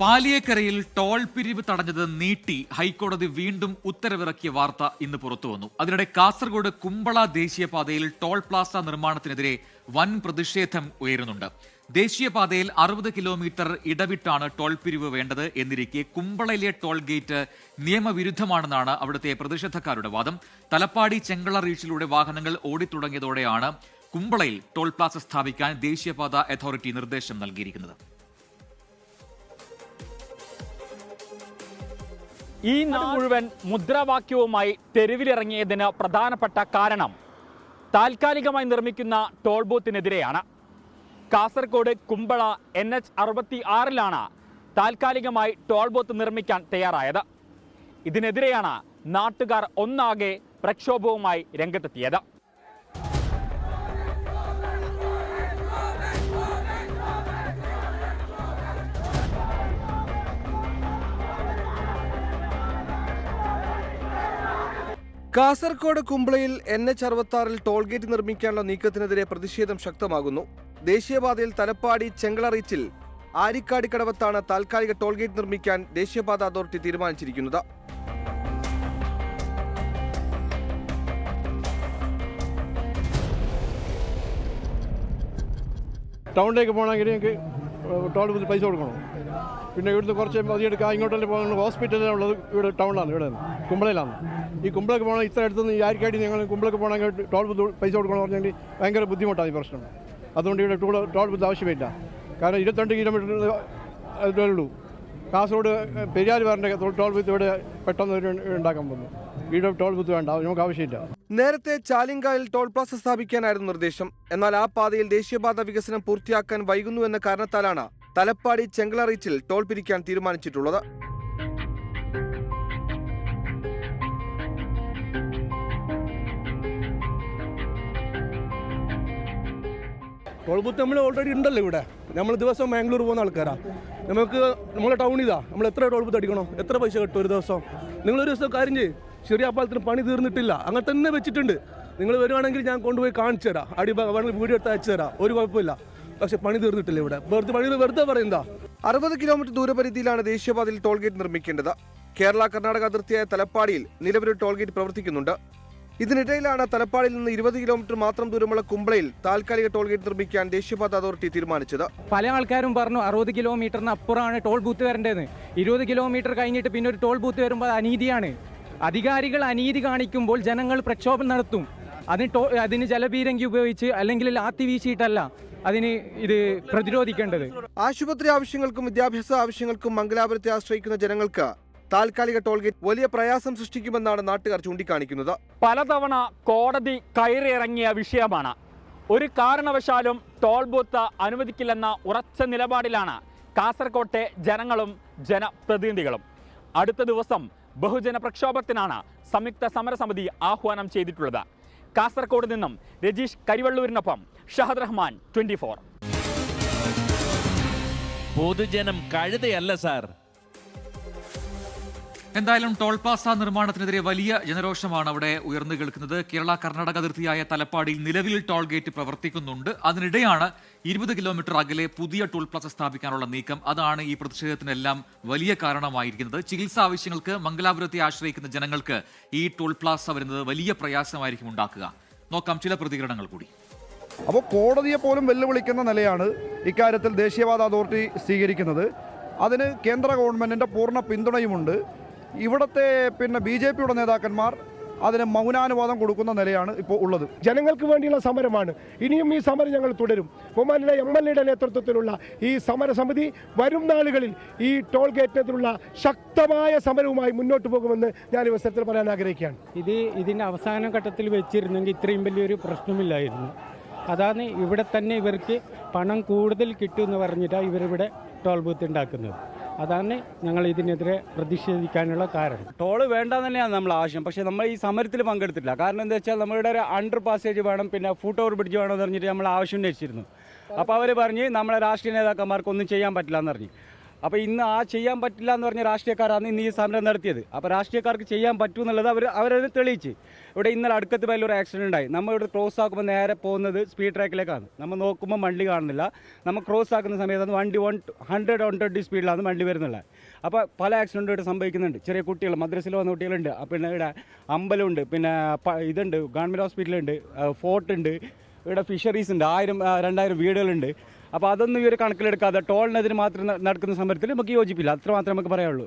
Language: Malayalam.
പാലിയേക്കരയിൽ ടോൾ പിരിവ് തടഞ്ഞത് നീട്ടി ഹൈക്കോടതി വീണ്ടും ഉത്തരവിറക്കിയ വാർത്ത ഇന്ന് പുറത്തുവന്നു അതിനിടെ കാസർഗോഡ് കുമ്പള ദേശീയപാതയിൽ ടോൾ പ്ലാസ നിർമ്മാണത്തിനെതിരെ വൻ പ്രതിഷേധം ഉയരുന്നുണ്ട്. ദേശീയപാതയിൽ അറുപത് കിലോമീറ്റർ ഇടവിട്ടാണ് ടോൾ പിരിവ് വേണ്ടത് എന്നിരിക്കെ കുമ്പളയിലെ ടോൾ ഗേറ്റ് നിയമവിരുദ്ധമാണെന്നാണ് അവിടുത്തെ പ്രതിഷേധക്കാരുടെ വാദം. തലപ്പാടി ചെങ്കള റീച്ചിലൂടെ വാഹനങ്ങൾ ഓടിത്തുടങ്ങിയതോടെയാണ് കുമ്പളയിൽ ടോൾ പ്ലാസ സ്ഥാപിക്കാൻ ദേശീയപാത അതോറിറ്റി നിർദ്ദേശം നൽകിയിരിക്കുന്നത്. ഈ നാട് മുഴുവൻ മുദ്രാവാക്യവുമായി തെരുവിലിറങ്ങിയതിന് പ്രധാനപ്പെട്ട കാരണം താൽക്കാലികമായി നിർമ്മിക്കുന്ന ടോൾ ബൂത്തിനെതിരെയാണ്. കാസർഗോഡ് കുമ്പള എൻ എച്ച് അറുപത്തി ആറിലാണ് താൽക്കാലികമായി ടോൾ ബൂത്ത് നിർമ്മിക്കാൻ തയ്യാറായത്. ഇതിനെതിരെയാണ് നാട്ടുകാർ ഒന്നാകെ പ്രക്ഷോഭവുമായി രംഗത്തെത്തിയത്. കാസർഗോഡ് കുമ്പളയിൽ എൻ എച്ച് അറുപത്താറിൽ ടോൾഗേറ്റ് ടോൾ ഗേറ്റ് നിർമ്മിക്കാനുള്ള നീക്കത്തിനെതിരെ പ്രതിഷേധം ശക്തമാകുന്നു. ദേശീയപാതയിൽ തലപ്പാടി ചെങ്കള റീച്ചിൽ ആരിക്കാടി കടവത്താണ് താൽക്കാലിക ടോൾഗേറ്റ് നിർമ്മിക്കാൻ ദേശീയപാത അതോറിറ്റി തീരുമാനിച്ചിരിക്കുന്നത്. ടൗണിലേക്ക് പോകണമെങ്കിൽ ഞങ്ങൾക്ക് ടോൾ ബൂത്തിൽ പൈസ കൊടുക്കണം? പിന്നെ ഇവിടുന്ന് കുറച്ച് മതിയെടുക്കുക ഇങ്ങോട്ടല്ലേ പോകുന്നത് ഹോസ്പിറ്റലിലുള്ളത് ഇവിടെ ടൗണിലാണ് ഇവിടെ കുമ്പളയിലാണ്. ഈ കുമ്പളക്ക് പോകണം ഇത്ര അടുത്തുനിന്ന് ഈ ആരിക്കാടി ഞങ്ങൾ കുമ്പളക്ക് പോകണമെങ്കിൽ ടോൾ ബൂത്ത് പൈസ കൊടുക്കണം എന്ന് പറഞ്ഞാൽ ഭയങ്കര ബുദ്ധിമുട്ടാണ് ഈ പ്രശ്നം. അതുകൊണ്ട് ഇവിടെ ടൂൾ ടോൾ ബൂത്ത് ആവശ്യമില്ല. കാരണം ഇരുപത്തിരണ്ട് കിലോമീറ്റർ ഉള്ളൂ. കാസർഗോഡ് പെരിയാർ വരേണ്ട ടോൾ ബൂത്ത് ഇവിടെ പെട്ടെന്ന് ഉണ്ടാക്കാൻ പോകുന്നു. ഇവിടെ ടോൾ ബുത്ത് വേണ്ട നമുക്ക് ആവശ്യമില്ല. നേരത്തെ ചാലിങ്കായിൽ ടോൾ പ്ലാസ സ്ഥാപിക്കാനായിരുന്നു നിർദ്ദേശം. എന്നാൽ ആ പാതയിൽ ദേശീയപാത വികസനം പൂർത്തിയാക്കാൻ വൈകുന്നു എന്ന കാരണത്താലാണ് തലപ്പാടി ചെങ്കള റീച്ചിൽ ടോൾ പിരിക്കാൻ തീരുമാനിച്ചിട്ടുള്ളത്. ടോൾ ബൂത്ത് നമ്മൾ ഓൾറെഡി ഉണ്ടല്ലോ ഇവിടെ. നമ്മൾ ദിവസം ബാംഗ്ലൂർ പോകുന്ന ആൾക്കാരാണ് നമുക്ക് നമ്മളെ ടൗൺ ഇതാ. നമ്മൾ എത്ര ടോൾ ബൂത്ത് അടിക്കണം? എത്ര പൈസ കിട്ടും ഒരു ദിവസം? നിങ്ങളൊരു ദിവസം കാര്യം ചെയ്യും. ചെറിയ പാലത്തിന് പണി തീർന്നിട്ടില്ല. അങ്ങനെ തന്നെ വെച്ചിട്ടുണ്ട്. നിങ്ങൾ വരുവാണെങ്കിൽ ഞാൻ കൊണ്ടുപോയി കാണിച്ചു തരാം. അടി വേണമെങ്കിൽ വീഡിയോ എടുത്ത് അയച്ചു തരാം. ഒരു കുഴപ്പമില്ല. പക്ഷെ പണി തീർന്നിട്ടില്ല ഇവിടെ. വെറുതെ പണി വെറുതെ പറയുന്നതാ അറുപത് കിലോമീറ്റർ ദൂരപരിധിയിലാണ് ദേശീയപാതയിൽ ടോൾഗേറ്റ് നിർമ്മിക്കേണ്ടത്. കേരള കർണാടക അതിർത്തിയായ തലപ്പാടിയിൽ നിലവിൽ ടോൾഗേറ്റ് പ്രവർത്തിക്കുന്നുണ്ട്. ഇതിനിടയിലാണ് തലപ്പാടിയിൽ നിന്ന് ഇരുപത് കിലോമീറ്റർ മാത്രം ദൂരമുള്ള കുമ്പളയിൽ താൽക്കാലിക ടോൾ ഗേറ്റ് നിർമ്മിക്കാൻ ദേശീയപാത അതോറിറ്റി തീരുമാനിച്ചത്. പല ആൾക്കാരും പറഞ്ഞു അറുപത് കിലോമീറ്ററിന് അപ്പുറമാണ് ടോൾ ബൂത്ത് വരേണ്ടതെന്ന്. ഇരുപത് കിലോമീറ്റർ കഴിഞ്ഞിട്ട് പിന്നെ ഒരു ടോൾ ബൂത്ത് വരുമ്പോൾ അത് അനീതിയാണ്. അധികാരികൾ അനീതി കാണിക്കുമ്പോൾ ജനങ്ങൾ പ്രക്ഷോഭം നടത്തും. അതിന് ടോ അതിന് ജലപീരങ്കി ഉപയോഗിച്ച് അല്ലെങ്കിൽ ലാത്തി വീശിയിട്ടല്ല അതിന് ഇത് പ്രതിരോധിക്കേണ്ടത്. ആശുപത്രി ആവശ്യങ്ങൾക്കും വിദ്യാഭ്യാസ ആവശ്യങ്ങൾക്കും മംഗലാപുരത്തെ ആശ്രയിക്കുന്ന ജനങ്ങൾക്ക് താൽക്കാലിക ടോൾഗേറ്റ് വലിയ പ്രയാസം സൃഷ്ടിക്കുമെന്നാണ് നാട്ടുകാർ ചൂണ്ടിക്കാണിക്കുന്നത്. പലതവണ കോടതി കയറിയിറങ്ങിയ വിഷയമാണ്. ഒരു കാരണവശാലും ടോൾ ബൂത്ത് അനുവദിക്കില്ലെന്ന ഉറച്ച നിലപാടിലാണ് കാസർകോട്ടെ ജനങ്ങളും ജനപ്രതിനിധികളും. അടുത്ത ദിവസം ബഹുജന പ്രക്ഷോഭത്തിനാണ് സംയുക്ത സമരസമിതി ആഹ്വാനം ചെയ്തിട്ടുള്ളത്. കാസർഗോഡ് നിന്നും രജീഷ് കരിവള്ളൂരിനൊപ്പം ഷഹദ് റഹ്മാൻ ട്വന്റി ഫോർ. പൊതുജനം കഴുതയല്ല സാർ. എന്തായാലും ടോൾ പ്ലാസ നിർമ്മാണത്തിനെതിരെ വലിയ ജനരോഷമാണ് അവിടെ ഉയർന്നു കേൾക്കുന്നത്. കേരള കർണാടക അതിർത്തിയായ തലപ്പാടിയിൽ നിലവിൽ ടോൾ ഗേറ്റ് പ്രവർത്തിക്കുന്നുണ്ട്. അതിനിടെയാണ് ഇരുപത് കിലോമീറ്റർ അകലെ പുതിയ ടോൾ പ്ലാസ സ്ഥാപിക്കാനുള്ള നീക്കം. അതാണ് ഈ പ്രതിഷേധത്തിനെല്ലാം വലിയ കാരണമായിരിക്കുന്നത്. ചികിത്സാ ആവശ്യങ്ങൾക്ക് മംഗലാപുരത്തെ ആശ്രയിക്കുന്ന ജനങ്ങൾക്ക് ഈ ടോൾ പ്ലാസ വരുന്നത് വലിയ പ്രയാസമായിരിക്കും ഉണ്ടാക്കുക. നോക്കാം ചില പ്രതികരണങ്ങൾ കൂടി. അപ്പോൾ കോടതിയെ പോലും വെല്ലുവിളിക്കുന്ന നിലയാണ് ഇക്കാര്യത്തിൽ ദേശീയവാദ അതോറിറ്റി സ്വീകരിക്കുന്നത്. അതിന് കേന്ദ്ര ഗവൺമെന്റിന്റെ പൂർണ പിന്തുണയുമുണ്ട്. ഇവിടുത്തെ പിന്നെ ബി ജെ പിയുടെ നേതാക്കന്മാർ അതിന് മൗനാനുവാദം കൊടുക്കുന്ന നിലയാണ് ഇപ്പോൾ ഉള്ളത്. ജനങ്ങൾക്ക് വേണ്ടിയുള്ള സമരമാണ്. ഇനിയും ഈ സമരം ഞങ്ങൾ തുടരും. ബഹുമാനിയുടെ എം എൽ എയുടെ നേതൃത്വത്തിലുള്ള ഈ സമരസമിതി വരും നാളുകളിൽ ഈ ടോൾ ഗേറ്റിനെതിരുള്ള ശക്തമായ സമരവുമായി മുന്നോട്ട് പോകുമെന്ന് ഞാൻ ഈ അവസരത്തിൽ പറയാൻ ആഗ്രഹിക്കുകയാണ്. ഇത് ഇതിന്റെ അവസാന ഘട്ടത്തിൽ വെച്ചിരുന്നെങ്കിൽ ഇത്രയും വലിയൊരു പ്രശ്നമില്ലായിരുന്നു. അതാണ് ഇവിടെ തന്നെ ഇവർക്ക് പണം കൂടുതൽ കിട്ടുമെന്ന് പറഞ്ഞിട്ടാണ് ഇവരിവിടെ ടോൾ ബൂത്ത് ഉണ്ടാക്കുന്നത്. അതാണ് ഞങ്ങൾ ഇതിനെതിരെ പ്രതിഷേധിക്കാനുള്ള കാരണം. ടോൾ വേണ്ട തന്നെയാണ് നമ്മൾ ആവശ്യം. പക്ഷേ നമ്മൾ ഈ സമരത്തിൽ പങ്കെടുത്തില്ല കാരണം എന്താ വെച്ചാൽ നമ്മളുടെ ഒരു അണ്ടർ പാസേജ് വേണം പിന്നെ ഫുട് ഓവർ ബ്രിഡ്ജ് വേണം എന്ന് പറഞ്ഞിട്ട് നമ്മൾ ആവശ്യം ഉന്നയിച്ചിരുന്നു. അപ്പോൾ അവർ പറഞ്ഞ് നമ്മളെ രാഷ്ട്രീയ നേതാക്കന്മാർക്ക് ഒന്നും ചെയ്യാൻ പറ്റില്ല എന്ന് പറഞ്ഞു. അപ്പോൾ ഇന്ന് ആ ചെയ്യാൻ പറ്റില്ല എന്ന് പറഞ്ഞ രാഷ്ട്രീയക്കാരാണ് ഇന്ന് ഈ സമരം നടത്തിയത്. അപ്പോൾ രാഷ്ട്രീയക്കാർക്ക് ചെയ്യാൻ പറ്റൂ എന്നുള്ളത് അവർ അവരത് തെളിയിച്ച്. ഇവിടെ ഇന്നലെ അടുക്കത്ത് വലിയൊരു ആക്സിഡന്റ് ഉണ്ടായി. നമ്മൾ ഇവിടെ ക്രോസ് ആക്കുമ്പോൾ നേരെ പോകുന്നത് സ്പീഡ് ട്രാക്കിലേക്കാണ് നമ്മൾ നോക്കുമ്പോൾ വണ്ടി കാണുന്നില്ല. നമ്മൾ ക്രോസ് ആക്കുന്ന സമയത്താണ് വണ്ടി വൺ ഹൺഡ്രഡ് വൺ ട്വന്റി സ്പീഡിലാണ് വണ്ടി വരുന്നുള്ളത് അപ്പോൾ പല ആക്സിഡന്റും ഇവിടെ സംഭവിക്കുന്നുണ്ട്. ചെറിയ കുട്ടികൾ മദ്രസയിൽ വന്ന കുട്ടികളുണ്ട്. പിന്നെ ഇവിടെ അമ്പലമുണ്ട് പിന്നെ ഇതുണ്ട്. ഗവൺമെന്റ് ഹോസ്പിറ്റലുണ്ട് ഫോർട്ടുണ്ട് ഇവിടെ ഫിഷറീസ് ഉണ്ട്. ആയിരം രണ്ടായിരം വീടുകളുണ്ട്. അപ്പോൾ അതൊന്നും ഈ ഒരു കണക്കിലെടുക്കാതെ ടോളിനെതിരെ മാത്രം നടക്കുന്ന സമരത്തിൽ നമുക്ക് യോജിപ്പില്ല. അത്ര മാത്രമേ നമുക്ക് പറയാനുള്ളൂ.